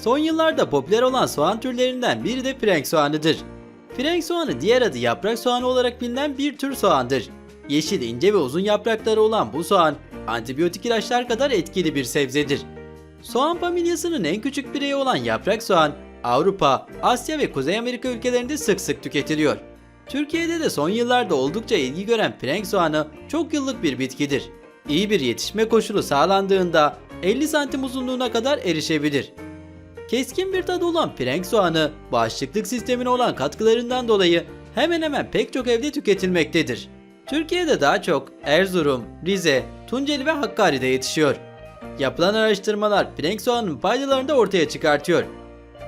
Son yıllarda popüler olan soğan türlerinden biri de frenk soğanıdır. Frenk soğanı diğer adı yaprak soğanı olarak bilinen bir tür soğandır. Yeşil, ince ve uzun yaprakları olan bu soğan, antibiyotik ilaçlar kadar etkili bir sebzedir. Soğan familyasının en küçük bireyi olan yaprak soğan, Avrupa, Asya ve Kuzey Amerika ülkelerinde sık sık tüketiliyor. Türkiye'de de son yıllarda oldukça ilgi gören frenk soğanı çok yıllık bir bitkidir. İyi bir yetişme koşulu sağlandığında 50 santim uzunluğuna kadar erişebilir. Keskin bir tadı olan frenk soğanı bağışıklık sistemine olan katkılarından dolayı hemen hemen pek çok evde tüketilmektedir. Türkiye'de daha çok Erzurum, Rize, Tunceli ve Hakkari'de yetişiyor. Yapılan araştırmalar frenk soğanın faydalarını da ortaya çıkartıyor.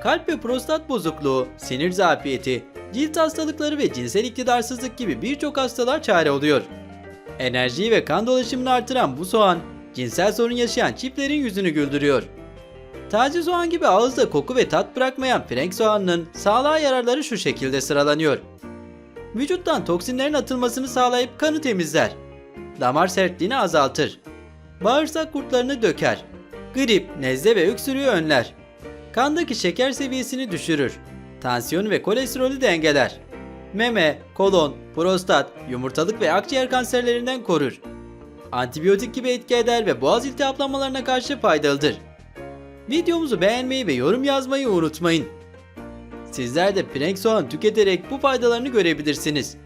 Kalp ve prostat bozukluğu, sinir zafiyeti, cilt hastalıkları ve cinsel iktidarsızlık gibi birçok hastalığa çare oluyor. Enerjiyi ve kan dolaşımını artıran bu soğan, cinsel sorun yaşayan çiftlerin yüzünü güldürüyor. Taze soğan gibi ağızda koku ve tat bırakmayan frenk soğanının sağlığa yararları şu şekilde sıralanıyor. Vücuttan toksinlerin atılmasını sağlayıp kanı temizler. Damar sertliğini azaltır. Bağırsak kurtlarını döker. Grip, nezle ve öksürüğü önler. Kandaki şeker seviyesini düşürür. Tansiyon ve kolesterolü dengeler. Meme, kolon, prostat, yumurtalık ve akciğer kanserlerinden korur. Antibiyotik gibi etki eder ve boğaz iltihaplanmalarına karşı faydalıdır. Videomuzu beğenmeyi ve yorum yazmayı unutmayın. Sizler de frenk soğan tüketerek bu faydalarını görebilirsiniz.